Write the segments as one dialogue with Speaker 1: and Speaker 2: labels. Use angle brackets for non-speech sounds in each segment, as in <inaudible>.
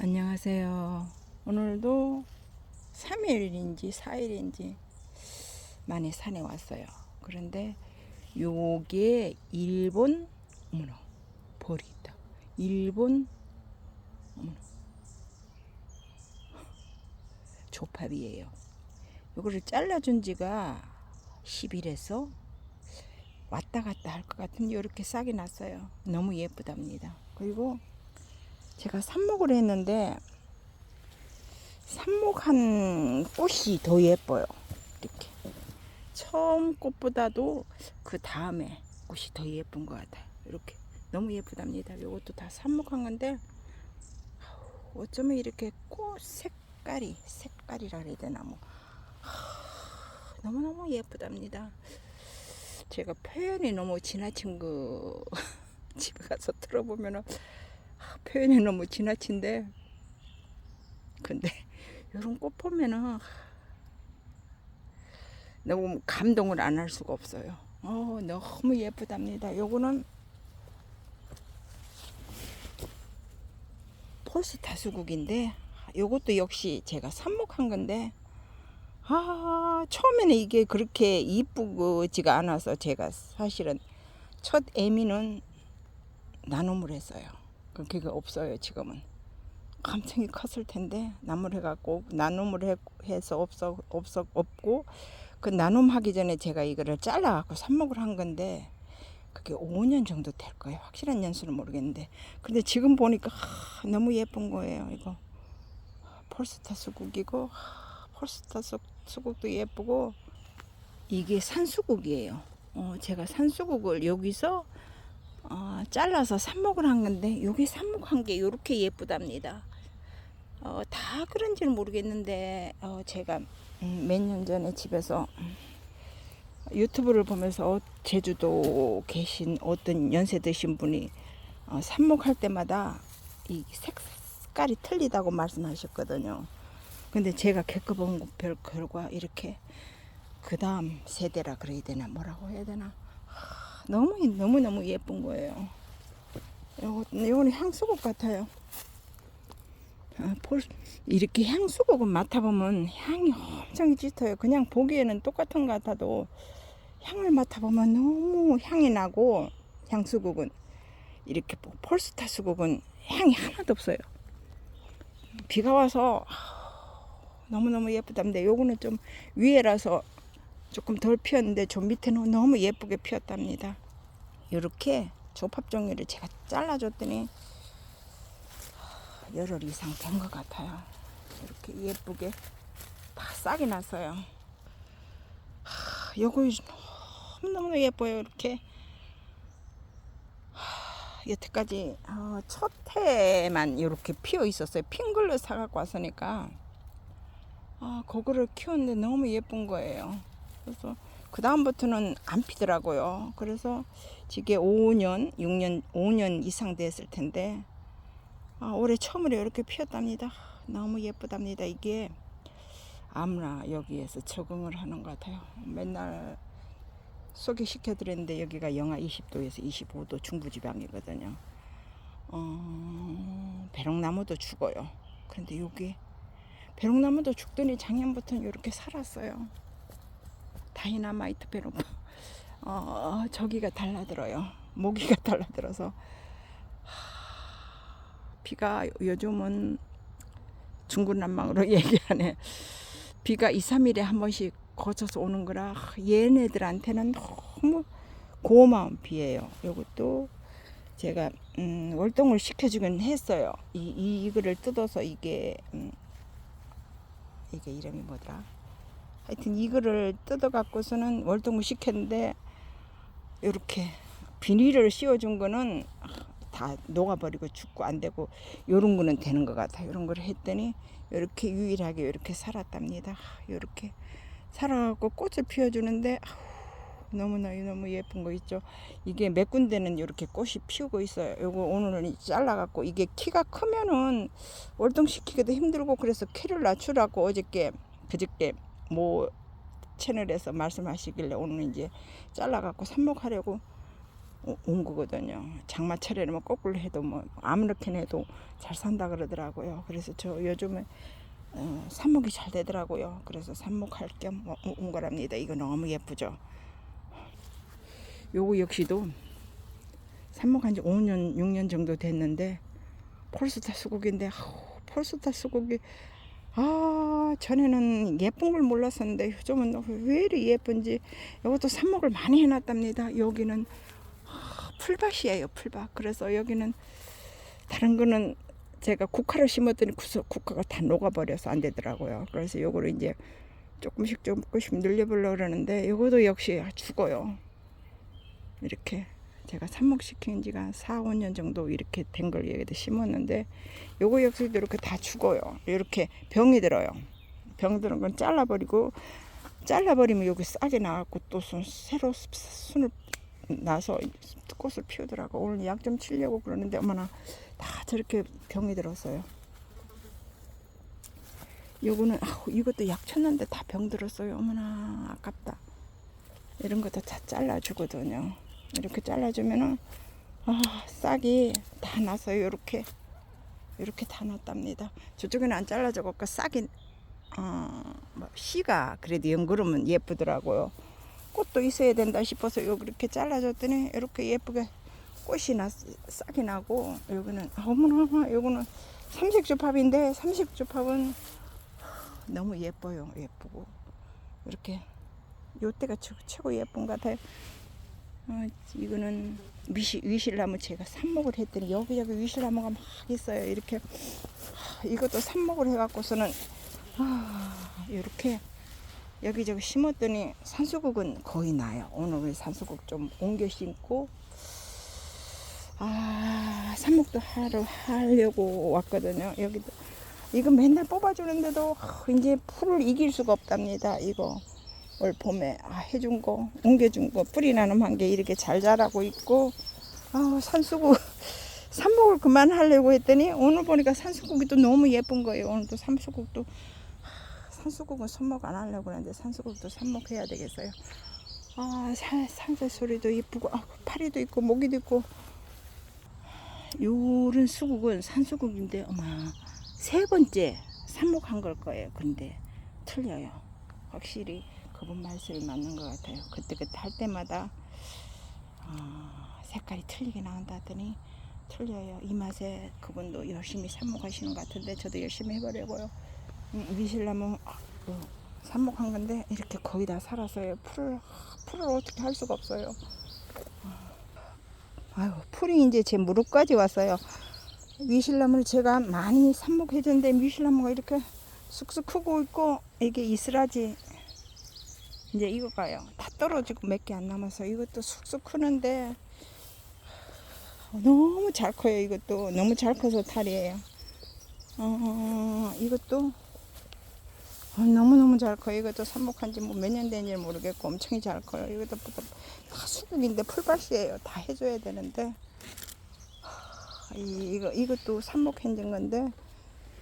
Speaker 1: 안녕하세요. 오늘도 3일인지 4일인지 많이 산에 왔어요. 그런데 요게 일본 어머나 벌이 있다. 일본 어머나 조팝이에요. 요거를 잘라준 지가 10일에서 왔다 갔다 할 것 같은데 이렇게 싹이 났어요. 너무 예쁘답니다. 그리고 제가 삽목을 했는데 삽목한 꽃이 더 예뻐요. 이렇게 처음 꽃보다도 그 다음에 꽃이 더 예쁜 것 같아요. 이렇게 너무 예쁘답니다. 이것도 다 삽목한 건데 어쩌면 이렇게 꽃 색깔이 색깔이라 그래야 되나 뭐 하, 너무너무 예쁘답니다. 제가 표현이 너무 지나친 거 <laughs> 집에 가서 들어보면은 아, 표현이 너무 지나친데 근데 <laughs> 이런 꽃 보면은 너무 감동을 안 할 수가 없어요. 어, 너무 예쁘답니다. 요거는 폴스타 수국인데 요것도 역시 제가 삽목한 건데 아 처음에는 이게 그렇게 이쁘지가 않아서 제가 사실은 첫 애미는 나눔을 했어요. 그 그게 없어요 지금은. 감성이 컸을 텐데 나물 해갖고 나눔을 해, 해서 없어 없어 없고 그 나눔하기 전에 제가 이거를 잘라갖고 삽목을 한 건데 그게 5년 정도 될 거예요. 확실한 연수는 모르겠는데 근데 지금 보니까 하, 너무 예쁜 거예요 이거 폴스타 수국이고 하, 폴스타 수, 수국도 예쁘고 이게 산수국이에요. 어, 제가 산수국을 여기서 어, 잘라서 삽목을 한 건데 여기 삽목한 게 이렇게 예쁘답니다. 어, 다 그런지는 모르겠는데 어, 제가 음, 몇년 전에 집에서 음, 유튜브를 보면서 어, 제주도 계신 어떤 연세 드신 분이 어, 삽목할 때마다 이 색깔이 틀리다고 말씀하셨거든요. 근데 제가 겪어본 별 결과 이렇게 그 다음 세대라 그래야 되나 뭐라고 해야 되나 너무 너무 너무 예쁜 거예요. 요거 요거는 향수국 같아요. 아, 볼 이렇게 향수국은 맡아보면 향이 엄청 짙어요. 그냥 보기에는 똑같은 것 같아도 향을 맡아보면 너무 향이 나고 향수국은 이렇게 뭐 폴스타 수국은 향이 하나도 없어요. 비가 와서 너무너무 예쁘답니다. 요거는 좀 위에라서 조금 덜 피었는데 저 밑에는 너무 예쁘게 피었답니다. 이렇게 조팝 종류를 제가 잘라줬더니 열흘 이상 된 것 같아요. 이렇게 예쁘게 다 싹이 났어요. 하, 요거 너무너무 예뻐요. 이렇게 하, 여태까지 어, 첫 해만 이렇게 피어 있었어요. 핑글로 사갖고 왔으니까 아, 그거를 키웠는데 너무 예쁜 거예요. 그래서 그 다음부터는 안 피더라고요. 그래서 이게 5년, 6년, 5년 이상 됐을 텐데 아, 올해 처음으로 이렇게 피었답니다. 너무 예쁘답니다. 이게 아무나 여기에서 적응을 하는 것 같아요. 맨날 소개시켜 드렸는데 여기가 영하 20도에서 25도 중부지방이거든요. 어, 배롱나무도 죽어요. 그런데 여기 배롱나무도 죽더니 작년부터는 이렇게 살았어요. 다이나마이트 배롱. <laughs> 어, 저기가 달라들어요. 모기가 <laughs> 달라들어서 비가 요즘은 중구난방으로 <laughs> 얘기하네. 비가 2, 3일에 한 번씩 거쳐서 오는 거라 얘네들한테는 너무 고마운 비예요. 이것도 제가 음, 월동을 시켜주긴 했어요. 이, 이 이거를 뜯어서 이게 음, 이게 이름이 뭐더라? 하여튼 이거를 뜯어 갖고서는 월동을 시켰는데 이렇게 비닐을 씌워준 거는 다 녹아버리고 죽고 안 되고 요런 거는 되는 것 같아요. 이런 걸 했더니 이렇게 유일하게 이렇게 살았답니다. 이렇게 살아갖고 꽃을 피워주는데 너무나 너무 예쁜 거 있죠. 이게 몇 군데는 이렇게 꽃이 피우고 있어요. 요거 오늘은 잘라갖고 이게 키가 크면은 월동시키기도 힘들고 그래서 키를 낮추라고 어저께 그저께 뭐 채널에서 말씀하시길래 오늘 이제 잘라갖고 삽목하려고 오- 온 거거든요. 장마철에는 거꾸로 해도 뭐 아무렇게나 해도 잘 산다 그러더라고요. 그래서 저 요즘에 어, 삽목이 잘 되더라고요. 그래서 삽목할 겸 온 거랍니다. 이거 너무 예쁘죠. 요거 역시도 삽목한 지 5년, 6년 정도 됐는데 폴스타 수국인데 폴스타 수국이 아 전에는 예쁜 걸 몰랐었는데 요즘은 왜 이리 예쁜지 이것도 삽목을 많이 해놨답니다. 여기는 아, 풀밭이에요, 풀밭. 그래서 여기는 다른 거는 제가 국화를 심었더니 국화가 다 녹아버려서 안 되더라고요. 그래서 요거를 이제 조금씩 조금씩 늘려보려고 그러는데 요것도 역시 죽어요. 이렇게 제가 삽목시킨 지가 한 4, 5년 정도 이렇게 된 걸 여기다 심었는데 요거 역시도 이렇게 다 죽어요. 이렇게 병이 들어요. 병 드는 건 잘라버리고 잘라버리면 여기 싹이 나갖고 또 순- 새로 순을 나서 꽃을 피우더라고. 오늘 약 좀 치려고 그러는데 어머나 다 저렇게 병이 들었어요. 요거는 아우, 이것도 약 쳤는데 다 병 들었어요. 어머나 아깝다. 이런 것도 다 잘라주거든요. 이렇게 잘라주면은 아, 싹이 다 나서요. 이렇게 이렇게 다 났답니다. 저쪽에는 안 잘라져 갖고 싹이 어, 뭐 씨가 그래도 연그러면 예쁘더라고요. 꽃도 있어야 된다 싶어서 요 그렇게 잘라줬더니 이렇게 예쁘게 꽃이 나 싹이 나고 여기는 어머나 요거는 삼색조팝인데 삼색조팝은 너무 예뻐요. 예쁘고 이렇게 요때가 최- 최고 예쁜 것 같아요. 어, 이거는 위시, 위실나무 제가 삽목을 했더니 여기저기 위실나무가 막 있어요. 이렇게 하, 이것도 삽목을 해갖고서는 아, 이렇게 여기저기 심었더니 산수국은 거의 나요. 오늘 산수국 좀 옮겨 심고 아 삽목도 하러 하려고 왔거든요. 여기도 이거 맨날 뽑아주는데도 아, 이제 풀을 이길 수가 없답니다. 이거 올 봄에 아, 해준 거 옮겨준 거 뿌리 나눔 한게 이렇게 잘 자라고 있고 아 산수국 삽목을 <laughs> 그만하려고 했더니 오늘 보니까 산수국이 또 너무 예쁜 거예요. 오늘 또 산수국도 하, 산수국은 손목 안 하려고 했는데 산수국도 삽목해야 되겠어요. 아 산, 산새 소리도 이쁘고 아, 파리도 있고 모기도 있고 요런 수국은 산수국인데 어마 세 번째 삽목한 걸 거예요. 근데 틀려요. 확실히 그분 말씀이 맞는 것 같아요. 그때 그때 할 때마다 어, 색깔이 틀리게 나온다 하더니 틀려요. 이 맛에 그분도 열심히 삽목하시는 것 같은데 저도 열심히 해보려고요. 음, 미실나무 그 삽목한 건데 이렇게 거의 다 살았어요. 풀을 풀을 어떻게 할 수가 없어요. 아유 풀이 이제 제 무릎까지 왔어요. 미실나무를 제가 많이 삽목해줬는데 미실나무가 이렇게 쑥쑥 크고 있고 이게 이슬아지 이제 이거 가요. 다 떨어지고 몇 개 안 남아서 이것도 쑥쑥 크는데 너무 잘 커요 이것도. 너무 잘 커서 탈이에요. 어, 이것도 어, 너무너무 잘 커요. 이것도 삽목한 지 뭐 몇 년 된지 모르겠고 엄청 잘 커요. 이것도 다 수국인데 풀밭이에요. 다 해줘야 되는데. 이, 이거, 이것도 삽목해진 건데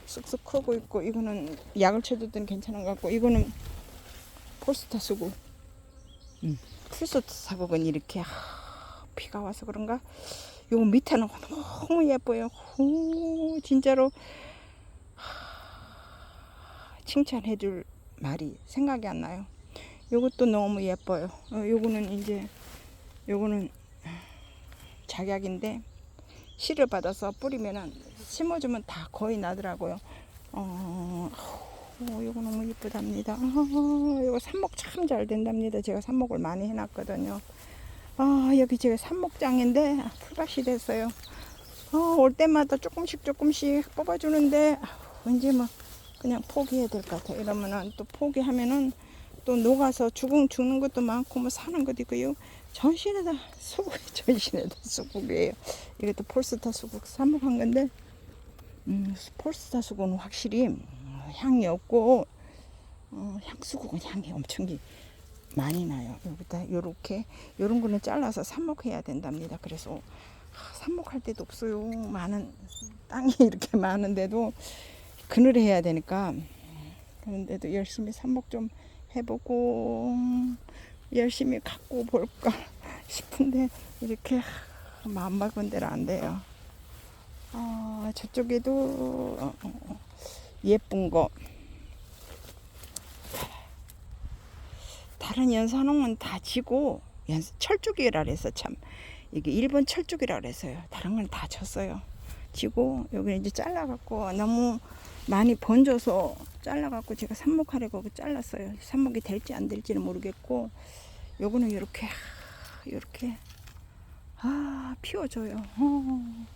Speaker 1: 쑥쑥 크고 있고 이거는 약을 쳐줬더니 괜찮은 것 같고 이거는 폴스타 수국 음. 풀스타 사국은 이렇게 하, 비가 와서 그런가? 요거 밑에는 너무 예뻐요. 오, 진짜로. 하, 칭찬해 줄 말이 생각이 안 나요. 요것도 너무 예뻐요. 어, 요거는 이제 요거는 작약인데 씨를 받아서 뿌리면은 심어주면 다 거의 나더라고요. 어, 어, 이거 너무 이쁘답니다. 어, 이거 삽목 참 잘 된답니다. 제가 삽목을 많이 해놨거든요. 아, 여기 제가 삽목장인데 아, 풀밭이 됐어요. 어, 올 때마다 조금씩 조금씩 뽑아주는데 아, 왠지 뭐 그냥 포기해야 될 것 같아요. 이러면은 또 포기하면은 또 녹아서 죽은 죽는 것도 많고 뭐 사는 것도 있고요. 전신에다 수국, <laughs> 전신에다 수국이에요. 이것도 폴스타 수국 삽목한 건데, 음, 폴스타 수국은 확실히 음, 향이 없고, 어, 향수국은 향이 엄청 기- 많이 나요. 여기다 요렇게 요런 거는 잘라서 삽목해야 된답니다. 그래서 아, 삽목할 데도 없어요. 많은 땅이 <laughs> 이렇게 많은데도 그늘에 해야 되니까 그런데도 열심히 삽목 좀 해보고 열심히 갖고 볼까 <laughs> 싶은데 이렇게 마음 먹은 대로 안 돼요. 아, 저쪽에도 어, 어, 어, 예쁜 거. 다른 연산홍은 다 지고 연, 철쭉이라 그래서 참 이게 일본 철쭉이라 그래서요. 다른 건 다 졌어요. 지고 여기 이제 잘라갖고 너무 많이 번져서 잘라갖고 제가 삽목하려고 잘랐어요. 삽목이 될지 안 될지는 모르겠고 요거는 이렇게 이렇게 아 피워줘요. 어.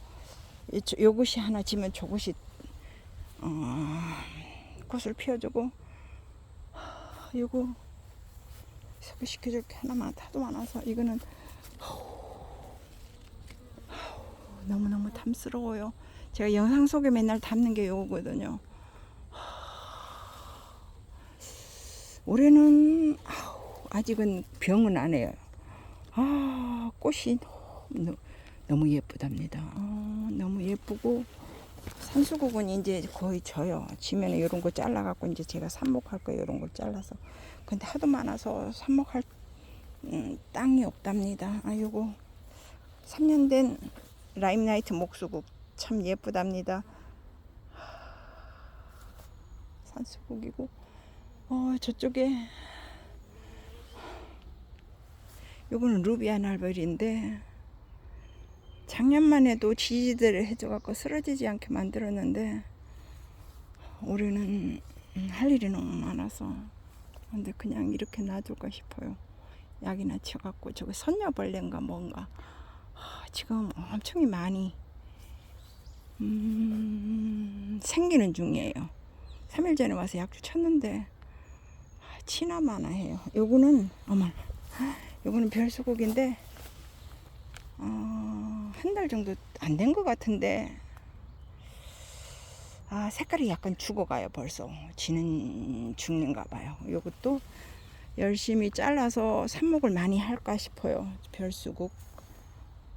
Speaker 1: 요것이 하나 지면 저것이 어, 꽃을 피워주고 하, 요거 소개시켜줄 게 하나만 하도 많아서 이거는 너무너무 탐스러워요. 제가 영상 속에 맨날 담는 게 요거거든요. 올해는 아직은 병은 안 해요. 아 꽃이 너무, 너무 예쁘답니다. 아, 너무 예쁘고 산수국은 이제 거의 져요. 지면에 이런 거 잘라갖고 이제 제가 삽목할 거예요. 이런 걸 잘라서. 근데 하도 많아서 삽목할 음, 땅이 없답니다. 아 요거 3년 된 라임나이트 목수국 참 예쁘답니다. 산수국이고 어 저쪽에 요거는 루비아 날벌인데 작년만 해도 지지대를 해줘갖고 쓰러지지 않게 만들었는데 올해는 음, 할 일이 너무 많아서 근데 그냥 이렇게 놔둘까 싶어요. 약이나 쳐갖고 저거 선녀벌레인가 뭔가 아, 지금 엄청 많이 음, 생기는 중이에요. 3일 전에 와서 약주 쳤는데 아, 치나마나 해요. 요거는 어머, 요거는 별수국인데 어, 한 달 정도 안 된 것 같은데 아 색깔이 약간 죽어가요 벌써 지는 죽는가 봐요. 요것도 열심히 잘라서 삽목을 많이 할까 싶어요. 별수국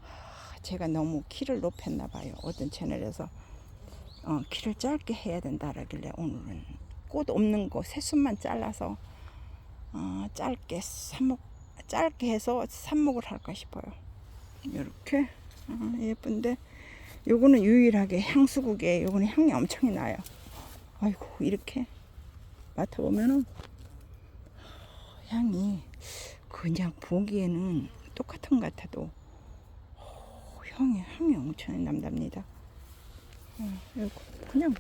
Speaker 1: 하, 제가 너무 키를 높였나 봐요. 어떤 채널에서 어, 키를 짧게 해야 된다라길래 오늘은 꽃 없는 거 새순만 잘라서 어, 짧게 삽목 짧게 해서 삽목을 할까 싶어요. 이렇게 어, 예쁜데 요거는 유일하게 향수국이에요. 요거는 향이 엄청 나요. 아이고 이렇게 맡아보면은 향이 그냥 보기에는 똑같은 것 같아도 어, 향이 향이 엄청 남답니다. 어, 그냥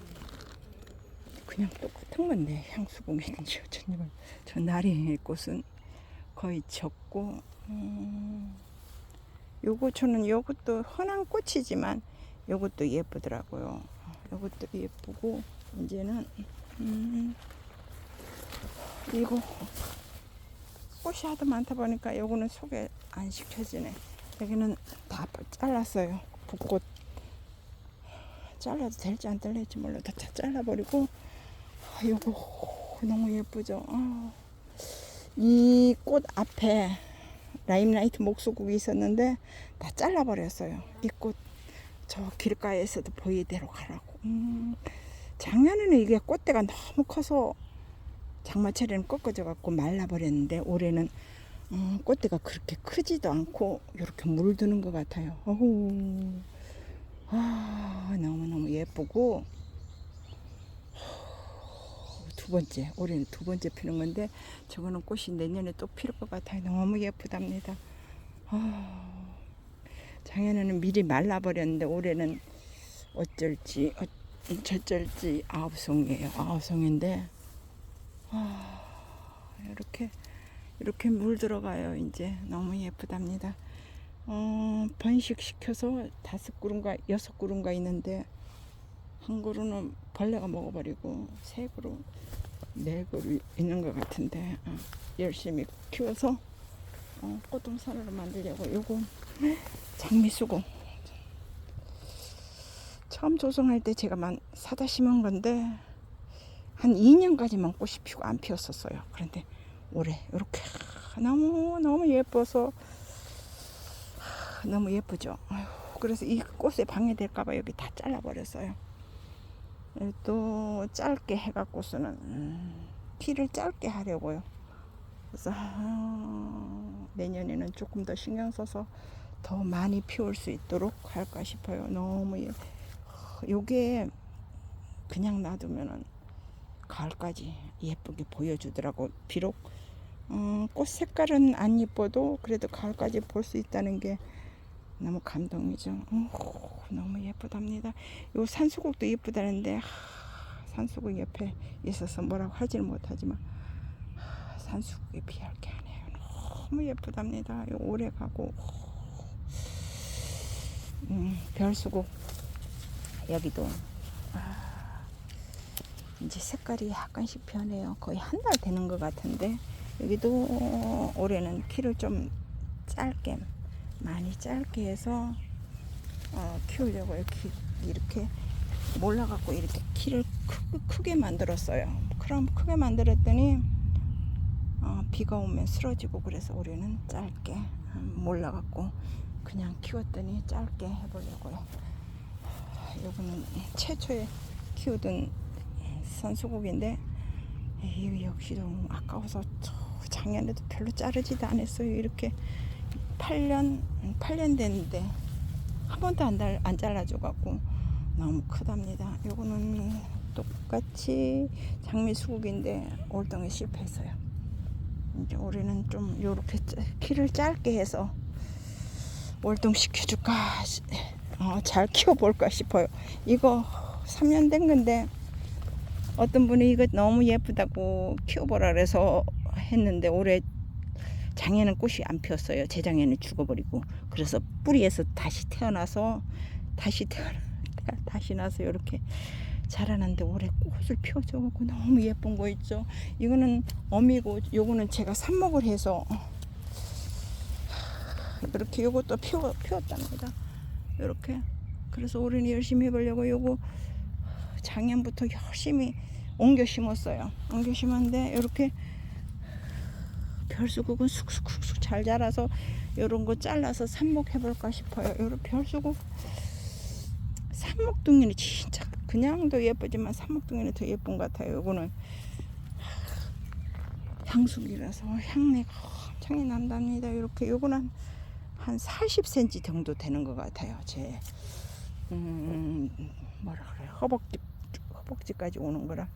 Speaker 1: 그냥 똑같은 건데 향수국인지 어쩐지 <laughs> 저 나리 꽃은 거의 적고 음, 요거 저는 요것도 흔한 꽃이지만 요것도 예쁘더라고요. 요것도 예쁘고 이제는 음, 이거 꽃이 하도 많다 보니까 요거는 소개 안 시켜지네. 여기는 다 잘랐어요. 붓꽃 잘라도 될지 안 될지 몰라 다 잘라버리고 아, 요거 너무 예쁘죠. 이꽃 앞에 라임라이트 목수국이 있었는데 다 잘라버렸어요. 이 꽃 저 길가에서도 보이대로 가라고. 음, 작년에는 이게 꽃대가 너무 커서 장마철에는 꺾어져 갖고 말라버렸는데 올해는 음, 꽃대가 그렇게 크지도 않고 이렇게 물드는 것 같아요. 어후, 아 너무 너무 예쁘고 두 번째 올해는 두 번째 피는 건데 저거는 꽃이 내년에 또필것 같아요. 너무 예쁘답니다. 아, 작년에는 미리 말라버렸는데 올해는 어쩔지 어, 저쩔지 아홉 송이에요. 아홉 송인데 아, 이렇게 이렇게 물 들어가요. 이제 너무 예쁘답니다. 어, 번식 시켜서 다섯 그루인가 여섯 그루인가 있는데 한 그루는 벌레가 먹어버리고 네 그루 있는 것 같은데 어, 열심히 키워서 어, 꽃동산으로 만들려고 요거 장미수고 처음 조성할 때 제가 만 사다 심은 건데 한 2년까지만 꽃이 피고 안 피었었어요. 그런데 올해 이렇게 너무 너무 예뻐서 너무 예쁘죠. 그래서 이 꽃에 방해될까봐 여기 다 잘라버렸어요. 또 짧게 해갖고서는 음, 티를 짧게 하려고요. 그래서 아, 내년에는 조금 더 신경 써서 더 많이 피울 수 있도록 할까 싶어요. 너무 예. 요게 그냥 놔두면은 가을까지 예쁘게 보여주더라고. 비록 어, 꽃 색깔은 안 예뻐도 그래도 가을까지 볼 수 있다는 게 너무 감동이죠. 어, 너무 예쁘답니다. 요 산수국도 예쁘다는데 하, 산수국 옆에 있어서 뭐라고 하지는 못하지만 하, 산수국에 비할 게 아니에요. 너무 예쁘답니다. 요 오래 가고 음, 별수국 여기도 아, 이제 색깔이 약간씩 변해요. 거의 한 달 되는 것 같은데 여기도 올해는 키를 좀 짧게 많이 짧게 해서 어, 키우려고 이렇게 이렇게 몰라갖고 이렇게 키를 크, 크게 만들었어요. 그럼 크게 만들었더니 어, 비가 오면 쓰러지고 그래서 올해는 짧게 음, 몰라갖고 그냥 키웠더니 짧게 해보려고요. 요거는 최초에 키우던 선수국인데 이 역시도 아까워서 저 작년에도 별로 자르지도 않았어요. 이렇게 8년 8년 됐는데 한 번도 안, 달, 안 잘라줘 갖고 너무 크답니다. 요거는 똑같이 장미 수국인데 올동에 실패했어요. 이제 올해는 좀 요렇게 짜- 키를 짧게 해서 월동 시켜줄까 시- 어, 잘 키워볼까 싶어요. 이거 3년 된 건데 어떤 분이 이거 너무 예쁘다고 키워보라 그래서 했는데 올해 장에는 꽃이 안 피었어요. 재장에는 죽어버리고 그래서 뿌리에서 다시 태어나서 다시 태어나 <laughs> 다시 나서 이렇게 자라는데 올해 꽃을 피워줘갖고 너무 예쁜 거 있죠. 이거는 어미고 요거는 제가 삽목을 해서 이렇게 요것도 피워 피웠답니다. 이렇게 그래서 올해는 열심히 해보려고 요거 작년부터 열심히 옮겨 심었어요. 옮겨 심었는데 이렇게 별수국은 쑥쑥쑥쑥 잘 자라서 이런 거 잘라서 삽목해 볼까 싶어요. 요런 별수국 삽목둥이는 진짜 그냥도 예쁘지만 삽목둥이는 더 예쁜 것 같아요. 요거는 향수기라서 향내가 엄청이 난답니다. 이렇게 요거는 한 40cm 정도 되는 것 같아요. 제 음, 뭐라 그래 허벅지 허벅지까지 오는 거라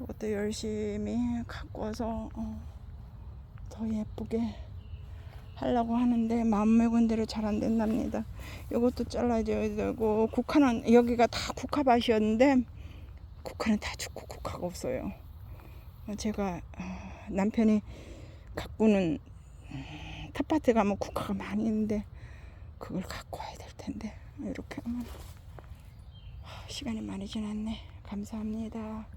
Speaker 1: 이것도 열심히 와서 어, 더 예쁘게 하려고 하는데 마음 먹은 대로 잘 안 된답니다. 이것도 잘라줘야 되고 국화는 여기가 다 국화밭이었는데 국화는 다 죽고 국화가 없어요. 제가 어, 남편이 가꾸는 음, 텃밭에 가면 국화가 많이 있는데 그걸 갖고 와야 될 텐데 이렇게 하면 하, 시간이 많이 지났네. 감사합니다.